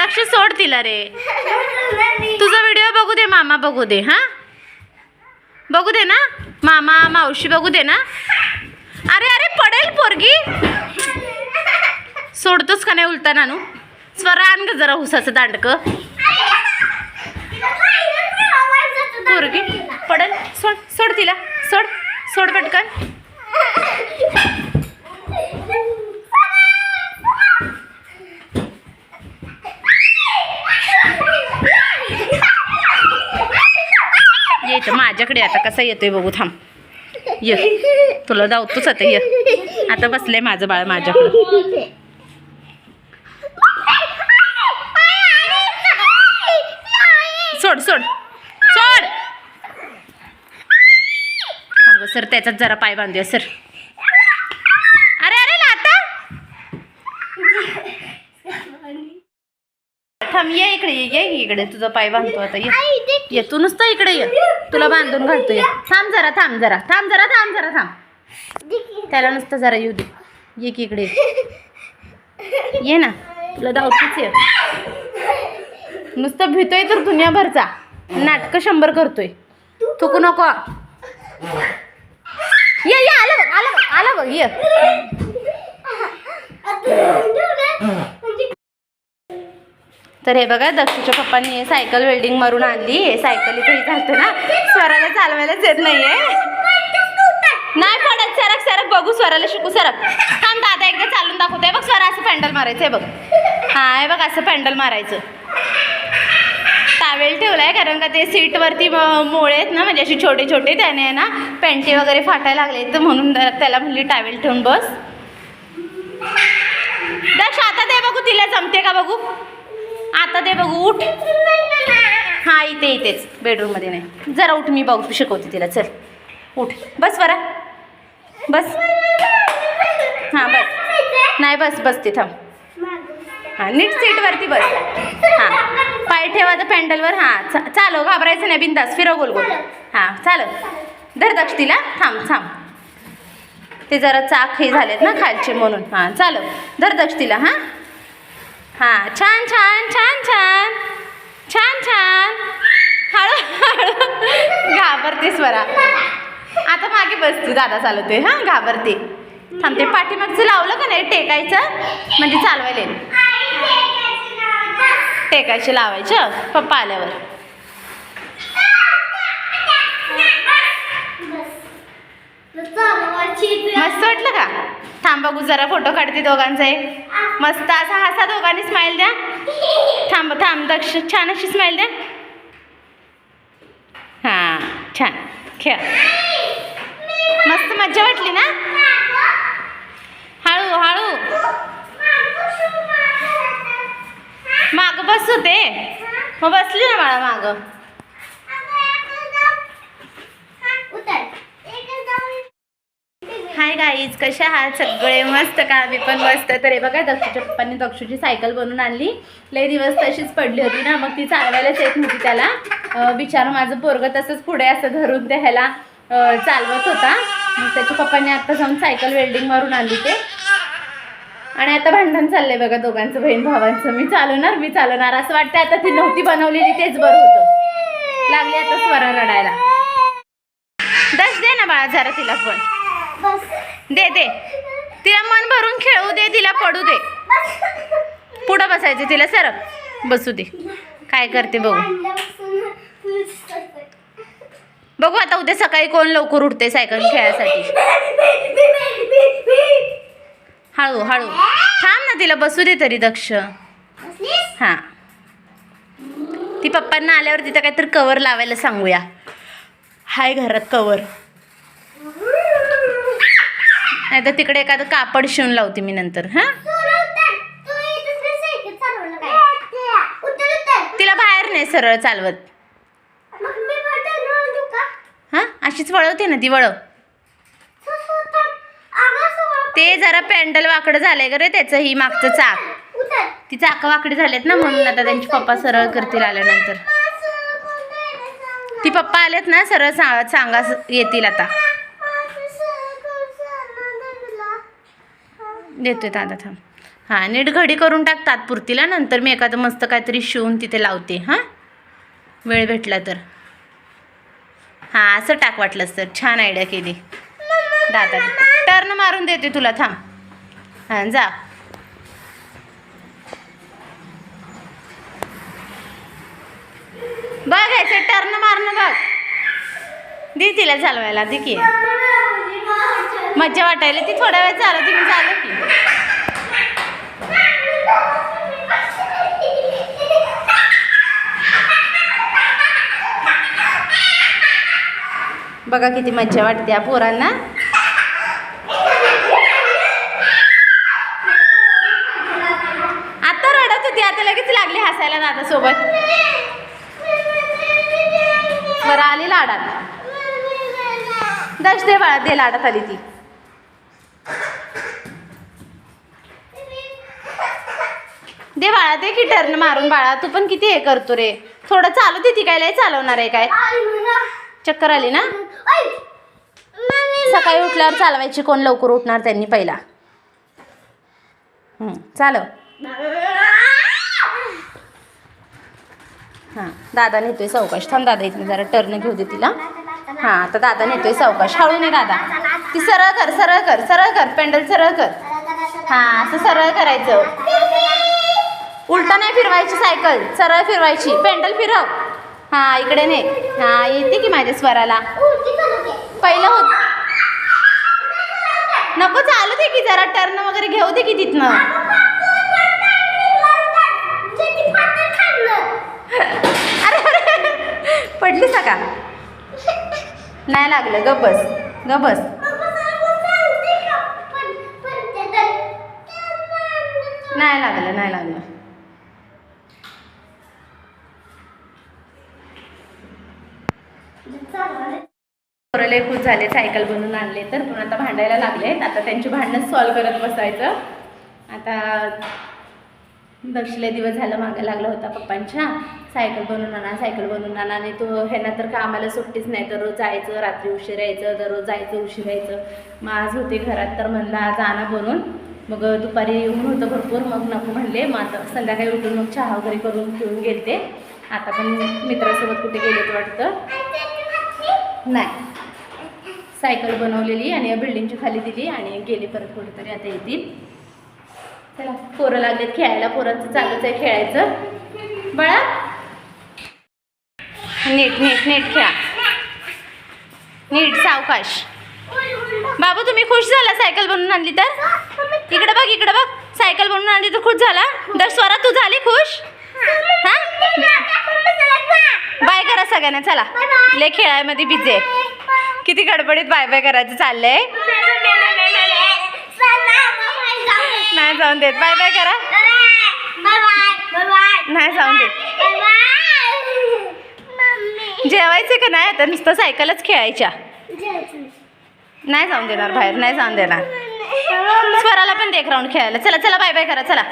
दक्ष सोड तिला रे. तुझा व्हिडिओ बघू दे मामा बघू दे हां? बघू दे ना? मामा मावशी बघू दे ना? अरे अरे पडेल पोरगी. सोडतोस का नाही उलटा नानू स्वरा आण ग जरा उसाचं दांडक. पोरगी पडेल. सोड सोड तिला. सोड सोड पटकन. इथं माझ्याकडे आता कसा येतोय बघू थांब. ये. तुला धावतोच आता ये. आता बसलंय माझं बाळ माझ्याकडे. सोड सोड. सोड. थांब सर त्याच्यात जरा पाय बांधूया सर अरे अरे लाता थांब ये इकडे ये ये इकडे. तुझा पाय बांधतो आता ये. ये तू नुसतं इकडे ये. तुला बांधून घालतो ये. थांब जरा थांब जरा थांब जरा थांब जरा थांब. त्याला नुसतं जरा येऊ दे. ये की इकडे ये. ना तुला धावतोच ये. नुसतं भितोय तर दुनियाभरचा. नाटकं शंभर करतोय. थुकू नको. ये ये आलं बघ आलं बघ आलं बघ ये तर हे बघा दक्षच्या पप्पांनी हे सायकल वेल्डिंग मारून आणली. हे सायकल इथे घालते ना. स्वराला चालवायलाच येत नाहीये. नाही पडत सरक सरक बघू स्वराला शिकू सरक. थांब दादा एकदा चालून दाखवते बघ स्वरा असं पॅन्डल मारायचं आहे बघ. हा हे बघ असं पॅन्डल मारायचं. टावेल ठेवलाय कारण का ते सीटवरती म- मोळे आहेत ना म्हणजे अशी छोटे छोटे त्याने ना पेंटी वगैरे फाटायला लागले तर म्हणून त्याला म्हणली टावेल ठेवून बस. दक्ष आता ते बघू तिला जमते का बघू? आता दे बघू उठ. हा इथे इथेच. बेडरूममध्ये नाही. जरा उठ मी बघू शिकवते तिला. चल. उठ. बस बरा. बस. हां बस. नाही बस बस ते थांब. हां नीट सीटवरती बस. हां. पाय ठेवा तर पॅन्डलवर. हां चा चालो घाबरायचं नाही बिंदास. फिरव गोल गोल. हां चालो धर दक्ष तिला थांब थांब. ते जरा चाक हे झालेत ना खालचे म्हणून. हां चालो धर दक्ष तिला हां. हां छान छान छान छान. छान छान. हळू हळू. घाबरते स्वरा. आता मागे बस तू दादा चालवते हां घाबरते. थांबते. पाठीमागचं लावलं का नाही टेकायचं? म्हणजे चालवायला टेकायचे लावायचं. पप्पा आल्यावर. मस्त वाटलं का? थांबा गुजारा फोटो काढते दोघांचा. एक मस्त असा हसा दोघांनी स्माईल द्या. थांब थांब दक्ष छान अशी स्माईल द्या. हां छान. खेळ. मस्त मज्जा वाटली ना? हळू हळू. माग बसू ते मग बसली ना मला माग? गाईज कशा आहात? सगळे मस्त का? मी पण मस्त. तर हे बघा दक्षूच्या पप्पांनी दक्षूची सायकल बनवून आणली. लई दिवस तशीच पडली होती ना मग ती चालवायलाच येत नव्हती त्याला. अं, माझं पोरग तसंच पुढे असं धरून ते ह्याला चालवत होता. मग त्याच्या पप्पांनी आता जाऊन सायकल वेल्डिंग मारून आणली ते. आणि आता भांडण चाललंय बघा दोघांचं बहीण भावांचं. मी चालवणार मी चालवणार. असं वाटतं आता ती नव्हती बनवलेली तेच बरं होतं. लागली आता स्वरा रडायला. दस दे ना बाळा जरा तिला पण. दे दे. तिला मन भरून खेळू दे तिला पडू दे. पुढं बसायचं तिला सरक बसू दे. काय करते बघू. बघू आता उद्या सकाळी कोण लवकर उठते सायकल खेळायसाठी. हळू हळू. थांब ना तिला बसू दे तरी दक्ष. हां. ती पप्पांना आल्यावर तिथं काहीतरी कवर लावायला सांगूया. हाय घरात कवर नाही तर तिकडे एखादं कापड शिवून लावते मी नंतर हां? तिला बाहेर नाही सरळ चालवत. हां? अशीच वळवते ना ती वळव. ते जरा पॅन्डल वाकडं झालंय का रे त्याचं ही मागचं चाक. ती चाक वाकडी झालेत ना म्हणून आता त्यांचे पप्पा सरळ करतील आल्यानंतर. ती पप्पा आलेत ना सरळ सांगा सांगा येतील आता. देतोय दादा थांब. हां नीट घडी करून टाक तात्पुरतीला नंतर मी एखादं मस्त काहीतरी शिवून तिथे लावते हां. वेळ भेटला तर. हां असं टाक वाटलं तर. छान आयडिया केली. दादा टर्न मारून देते तुला थांब. हां जा. बघ याचे टर्न मारणं बघ. दे तिला चालवायला दे की. मज्जा वाटायला ती थोड्या वेळ चालवते मी चालू की. बघा किती मज्जा वाटते या पोरांना आता रडत होती आता लगेच लागली हसायला दादा सोबत बरं आली लाडात दश दे बाळा दे लाडात आली ती. दे बाळा दे की टर्न मारून बाळा. तू पण किती हे करतो रे. थोडं चालू दे ती काय लय चालवणार आहे काय? चक्कर आली ना? सकाळी उठल्यावर चालवायची कोण लवकर उठणार त्यांनी पहिला. चालव. हां दादा नेतोय सावकाश. थांब दादा इथून जरा टर्न घेऊ दे तिला. हां आता दादा नेतोय सावकाश हळू नाही दादा. ती सरळ कर सरळ कर सरळ कर पेंडल सरळ कर. हां असं सरळ करायचं. उलटा नाही फिरवायची सायकल सरळ फिरवायची. पेंडल फिरव. हां इकडे ने. हां येते की माझ्या स्वराला. पहिलं होत. नको चालू दे की जरा टर्न वगैरे घेऊ दे की तिथनं. अरे अरे पडली का? नाही लागलं गप बस बस. नाही लागलं नाही लागलं. पोरले खूप झाले सायकल बनवून आणले तर. पण आता भांडायला लागले आता त्यांची भांडणं सॉल्व करत बसायचं. आता दक्षिले दिवस झालं मागं लागला होता पप्पांच्या. सायकल बनवून आणा सायकल बनवून आणा. आणि तो ह्यांना तर कामाला सुट्टीच नाही तर रोज जायचं रात्री उशीर यायचं दररोज जायचं उशीर यायचं. मग आज होते घरात तर म्हणलं आज आणा बनून मग दुपारी येऊन होतं भरपूर मग नको म्हणले. मग आता संध्याकाळी उठून मग चहा वगैरे करून ठेवून गेलते आता पण मित्रासोबत कुठे गेलेत वाटतं? नाही. सायकल बनवलेली आणि बिल्डिंगची खाली दिली आणि गेली परत कुठेतरी आता येतील. चला पोरं लागलेत खेळायला पोरांचं चालूच आहे खेळायचं. बाळा. नीट नीट नीट खेळा. नीट सावकाश. बाबा तुम्ही खुश झाला सायकल बनवून आणली तर? इकडे बघ इकडे बघ. सायकल बनवून आणली तर खुश झाला? दर स्वरा तू झाली खुश? हा? बाय करा सगळ्यांना चला. ले खेळायमध्ये बिझे आहे. किती गडबडीत बाय बाय करायचं चाललंय. नाही जाऊन देत. बाय बाय करा. नाही जाऊन देत. जेवायचं का नाही आता? नुसतं सायकलच खेळायच्या. नाही जाऊन देणार बाहेर नाही जाऊन देणार. स्वराला पण देख राऊंड खेळायला. चला चला बाय बाय करा चला.